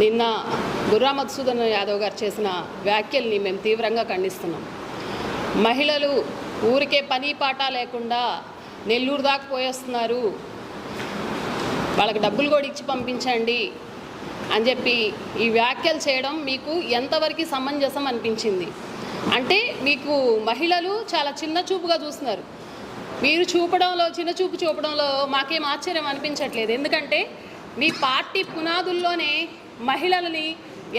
నిన్న గుర్రా మధుసూదన్ యాదవ్ గారు చేసిన వ్యాఖ్యల్ని మేము తీవ్రంగా ఖండిస్తున్నాం. మహిళలు ఊరికే పని పాట లేకుండా నెల్లూరు దాకా పోయేస్తున్నారు. వాళ్ళకి డబ్బులు కూడా ఇచ్చి పంపించండి అని చెప్పి ఈ వ్యాఖ్యలు చేయడం మీకు ఎంతవరకు సమంజసం అనిపించింది? అంటే మీకు మహిళలు చాలా చిన్న చూపుగా చూస్తున్నారు. మీరు చూపడంలో చిన్న చూపు చూపడంలో మాకేం ఆశ్చర్యం అనిపించట్లేదు. ఎందుకంటే మీ పార్టీ పునాదుల్లోనే మహిళలని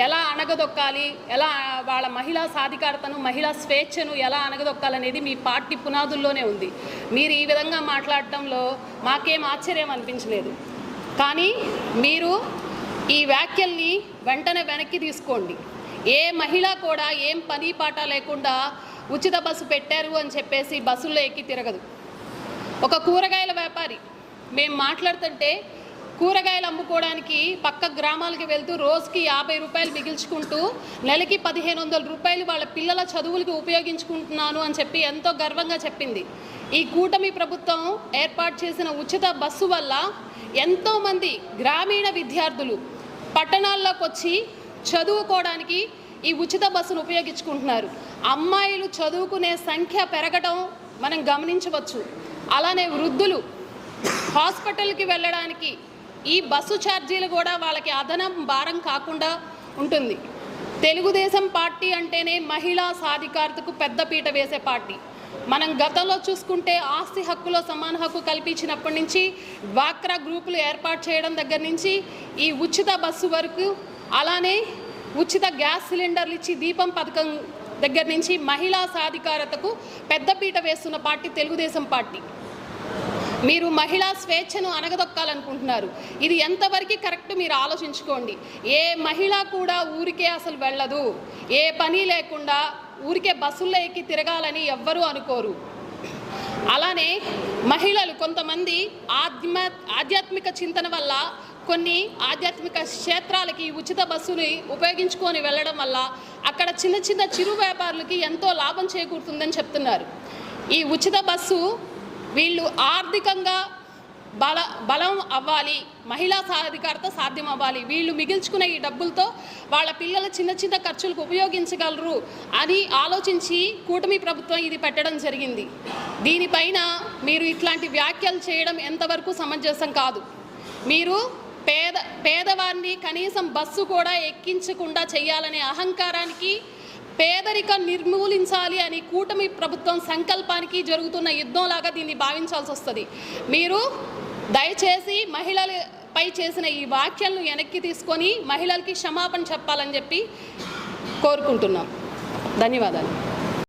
ఎలా అణగదొక్కాలి ఎలా వాళ్ళ మహిళా సాధికారతను మహిళా స్వేచ్ఛను ఎలా అణగదొక్కాలనేది మీ పార్టీ పునాదుల్లోనే ఉంది. మీరు ఈ విధంగా మాట్లాడటంలో మాకేం ఆశ్చర్యం అనిపించలేదు. కానీ మీరు ఈ వ్యాఖ్యల్ని వెంటనే వెనక్కి తీసుకోండి. ఏ మహిళ కూడా ఏం పని పాట లేకుండా ఉచిత బస్సు పెట్టారు అని చెప్పేసి బస్సుల్లో ఎక్కి తిరగదు. ఒక కూరగాయల వ్యాపారి మేము మాట్లాడుతుంటే కూరగాయలు అమ్ముకోవడానికి పక్క గ్రామాలకి వెళ్తూ రోజుకి యాభై రూపాయలు మిగిల్చుకుంటూ నెలకి పదిహేను వందల రూపాయలు వాళ్ళ పిల్లల చదువులకి ఉపయోగించుకుంటున్నాను అని చెప్పి ఎంతో గర్వంగా చెప్పింది. ఈ కూటమి ప్రభుత్వం ఏర్పాటు చేసిన ఉచిత బస్సు వల్ల ఎంతోమంది గ్రామీణ విద్యార్థులు పట్టణాల్లోకి వచ్చి చదువుకోవడానికి ఈ ఉచిత బస్సును ఉపయోగించుకుంటున్నారు. అమ్మాయిలు చదువుకునే సంఖ్య పెరగడం మనం గమనించవచ్చు. అలానే వృద్ధులు హాస్పిటల్కి వెళ్ళడానికి ఈ బస్సు ఛార్జీలు కూడా వాళ్ళకి అదనం భారం కాకుండా ఉంటుంది. తెలుగుదేశం పార్టీ అంటేనే మహిళా సాధికారతకు పెద్దపీట వేసే పార్టీ. మనం గతంలో చూసుకుంటే ఆస్తి హక్కులో సమాన హక్కు కల్పించినప్పటి నుంచి డ్వాక్రా గ్రూపులు ఏర్పాటు చేయడం దగ్గర నుంచి ఈ ఉచిత బస్సు వరకు అలానే ఉచిత గ్యాస్ సిలిండర్లు ఇచ్చి దీపం పథకం దగ్గర నుంచి మహిళా సాధికారతకు పెద్దపీట వేస్తున్న పార్టీ తెలుగుదేశం పార్టీ. మీరు మహిళా స్వేచ్ఛను అనగదొక్కాలనుకుంటున్నారు. ఇది ఎంతవరకు కరెక్ట్ మీరు ఆలోచించుకోండి. ఏ మహిళ కూడా ఊరికే అసలు వెళ్ళదు. ఏ పని లేకుండా ఊరికే బస్సుల్లో ఎక్కి తిరగాలని ఎవ్వరూ అనుకోరు. అలానే మహిళలు కొంతమంది ఆధ్యమ ఆధ్యాత్మిక చింతన వల్ల కొన్ని ఆధ్యాత్మిక క్షేత్రాలకి ఉచిత బస్సుని ఉపయోగించుకొని వెళ్ళడం వల్ల అక్కడ చిన్న చిన్న చిరు వ్యాపారులకి ఎంతో లాభం చేకూరుతుందని చెప్తున్నారు. ఈ ఉచిత బస్సు వీళ్ళు ఆర్థికంగా బల బలం అవ్వాలి మహిళా సాధికారత సాధ్యం అవ్వాలి వీళ్ళు మిగిల్చుకున్న ఈ డబ్బులతో వాళ్ళ పిల్లల చిన్న చిన్న ఖర్చులకు ఉపయోగించగలరు అని ఆలోచించి కూటమి ప్రభుత్వం ఇది పెట్టడం జరిగింది. దీనిపైన మీరు ఇట్లాంటి వ్యాఖ్యలు చేయడం ఎంతవరకు సమంజసం కాదు. మీరు పేద పేదవారిని కనీసం బస్సు కూడా ఎక్కించకుండా చేయాలనే అహంకారానికి పేదరికం నిర్మూలించాలి అని కూటమి ప్రభుత్వం సంకల్పానికి జరుగుతున్న యుద్ధంలాగా దీన్ని భావించాల్సి వస్తుంది. మీరు దయచేసి మహిళలపై చేసిన ఈ వ్యాఖ్యలను వెనక్కి తీసుకొని మహిళలకి క్షమాపణ చెప్పాలని చెప్పి కోరుకుంటున్నాం. ధన్యవాదాలు.